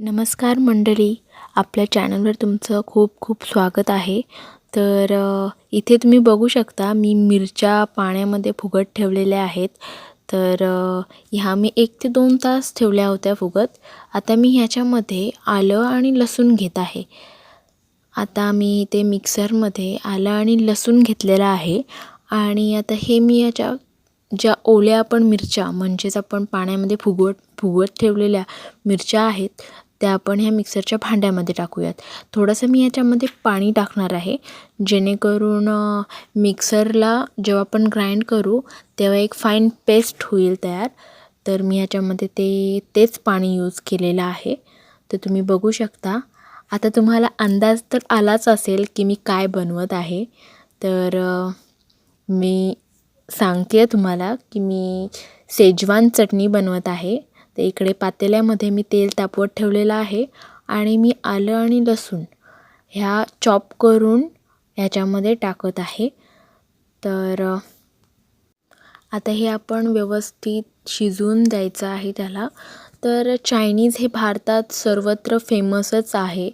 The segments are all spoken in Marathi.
नमस्कार मंडळी. आपल्या चॅनलवर तुमचं खूप खूप स्वागत आहे. तर इथे तुम्ही बघू शकता मी मिरच्या पाण्यामध्ये फुगत ठेवलेल्या आहेत. तर ह्या मी एक ते दोन तास ठेवल्या होत्या फुगत. आता मी ह्याच्यामध्ये आलं आणि लसूण घेत आहे. आता मी ते मिक्सरमध्ये आलं आणि लसूण घेतलेलं आहे. आणि आता हे मी याच्या ज्या ओल्या आपण मिरच्या म्हणजेच आपण पाण्यामध्ये फुगवत फुगवत ठेवलेल्या मिरच्या आहेत त्या आपण ह्या मिक्सरच्या भांड्यामध्ये टाकूयात. थोडंसं मी याच्यामध्ये पाणी टाकणार आहे. जेणेकरून मिक्सरला जेव्हा आपण ग्राइंड करू तेव्हा एक फाईन पेस्ट होईल तयार. तर मी ह्याच्यामध्ये ते तेच पाणी यूज केलेलं आहे. तर तुम्ही बघू शकता. आता तुम्हाला अंदाज तर आलाच असेल की मी काय बनवत आहे. तर मी सांगते आहे तुम्हाला की मी सेजवान चटणी बनवत आहे. तर इकडे पातेल्यामध्ये मी तेल तापवत ठेवलेलं आहे आणि मी आलं आणि लसूण ह्या चॉप करून ह्याच्यामध्ये टाकत आहे. तर आता हे आपण व्यवस्थित शिजवून द्यायचं आहे त्याला. तर चायनीज हे भारतात सर्वत्र फेमसच आहे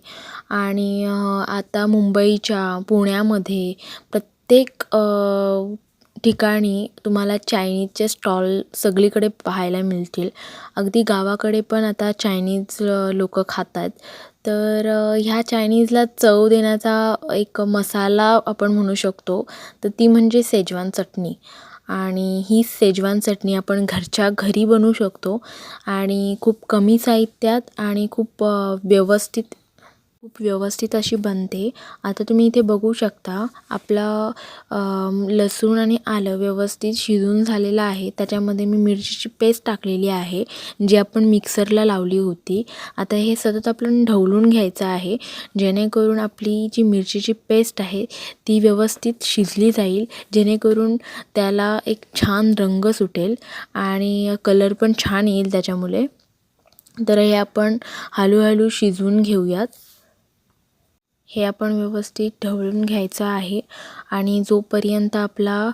आणि आता मुंबईच्या पुण्यामध्ये प्रत्येक ठिकाणी तुम्हाला चायनीजचे स्टॉल सगळीकडे पाहायला मिळतील. अगदी गावाकडे पण आता चायनीज लोक खातात. तर ह्या चायनीजला चव देण्याचा एक मसाला आपण म्हणू शकतो. तर ती म्हणजे सेजवान चटणी. आणि ही सेजवान चटणी आपण घरच्या घरी बनवू शकतो. आणि खूप कमी साहित्यात आणि खूप व्यवस्थित खूप व्यवस्थित अशी बनते. आता तुम्ही इथे बघू शकता आपला लसूण आणि आलं व्यवस्थित शिजून झालेलं आहे. त्याच्यामध्ये मी मिरचीची पेस्ट टाकलेली आहे जी आपण मिक्सरला लावली होती. आता हे सतत आपण ढवळून घ्यायचं आहे. जेणेकरून आपली जी मिरचीची पेस्ट आहे ती व्यवस्थित शिजली जाईल. जेणेकरून त्याला एक छान रंग सुटेल आणि कलर पण छान येईल त्याच्यामुळे. तर हे आपण हळूहळू शिजवून घेऊयात. हे आपण व्यवस्थित ढवळून घ्यायचं आहे. आणि जोपर्यंत आपला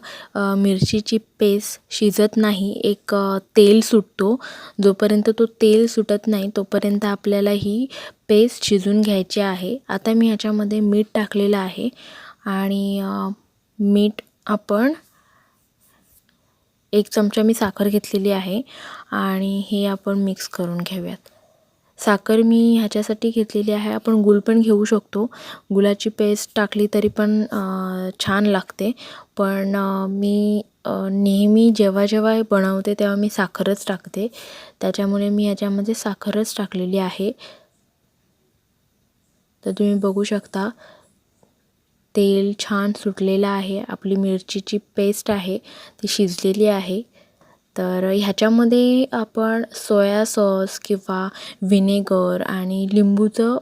मिरचीची पेस्ट शिजत नाही एक तेल सुटतो. जोपर्यंत तो तेल सुटत नाही तोपर्यंत आपल्याला ही पेस्ट शिजून घ्यायची आहे. आता मी ह्याच्यामध्ये मीठ टाकलेलं आहे. आणि मीठ आपण एक चमचा मी साखर घेतलेली आहे. आणि हे आपण मिक्स करून घेऊयात साखर मी ह्याच्यासाठी घेतलेली आहे. आपण गूळ पण घेऊ शकतो. गुळाची पेस्ट टाकली तरी पण छान लागते. पण मी नेहमी जेव्हा जेव्हा हे बनवते तेव्हा मी साखरच टाकते. त्याच्यामुळे मी याच्यामध्ये साखरच टाकलेली आहे. तर तुम्ही बघू शकता तेल छान सुटलेलं आहे. आपली मिरचीची पेस्ट आहे ती शिजलेली आहे. तर ह्याच्यामध्ये आपण सोया सॉस किंवा व्हिनेगर आणि लिंबूचं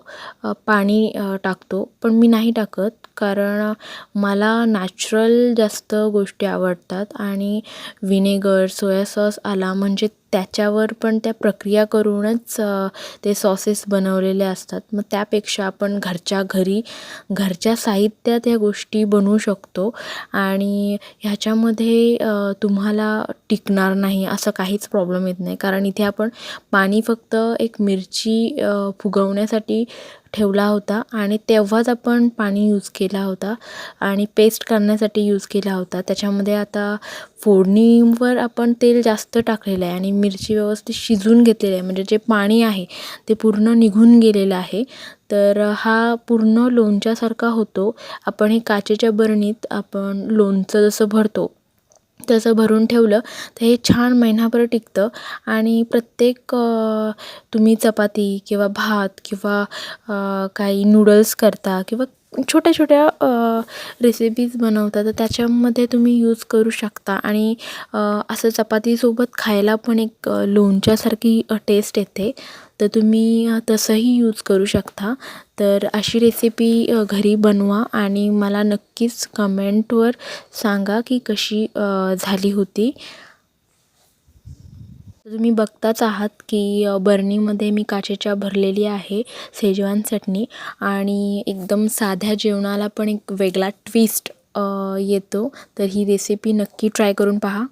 पाणी टाकतो. पण मी नाही टाकत कारण मला नॅचरल जास्त गोष्टी आवडतात आणि व्हिनेगर सोया सॉस आला म्हणजे त्याच्यावर पण त्या प्रक्रिया करूनच ते सॉसेस बनवलेले असतात. मग त्यापेक्षा आपण घरच्या घरी घरच्या साहित्यात ह्या गोष्टी बनवू शकतो. आणि ह्याच्यामध्ये तुम्हाला टिकणार नाही असं काहीच प्रॉब्लेम येत नाही. कारण इथे आपण पाणी फक्त एक मिरची फुगवण्यासाठी ठेवला होता आणि तेव्हाच आपण पाणी यूज केला होता आणि पेस्ट करण्यासाठी यूज केला होता. त्याच्यामध्ये आता फोडणीवर आपण तेल जास्त टाकलेलं आहे आणि मिरची व्यवस्थित शिजून घेतलेली आहे. म्हणजे जे पाणी आहे ते पूर्ण निघून गेलेलं आहे. तर हा पूर्ण लोणच्यासारखा होतो. आपण हे काचेच्या बरणीत आपण लोणचं जसं भरतो तसं भरून ठेवलं तर हे छान महिनाभर टिकतं. आणि प्रत्येक तुम्ही चपाती किंवा भात किंवा काही नूडल्स करता किंवा छोट्या छोट्या रेसिपीज बनवता तर त्याच्यामध्ये तुम्ही यूज करू शकता. आणि असं चपातीसोबत खायला पण एक लोणच्यासारखी टेस्ट येते. तर तुम्ही तसंही यूज करू शकता. तर अशी रेसिपी घरी बनवा आणि मला नक्कीच कमेंटवर सांगा की कशी झाली होती. तुम्ही बघताच आहात की बर्नीमध्ये बरणीमध्ये मी काचेच्या भरलेली आहे शेजवान चटणी आणि एकदम साध्या जेवणाला पण एक वेगळा ट्विस्ट येतो. तर ही रेसिपी नक्की ट्राय करून पहा.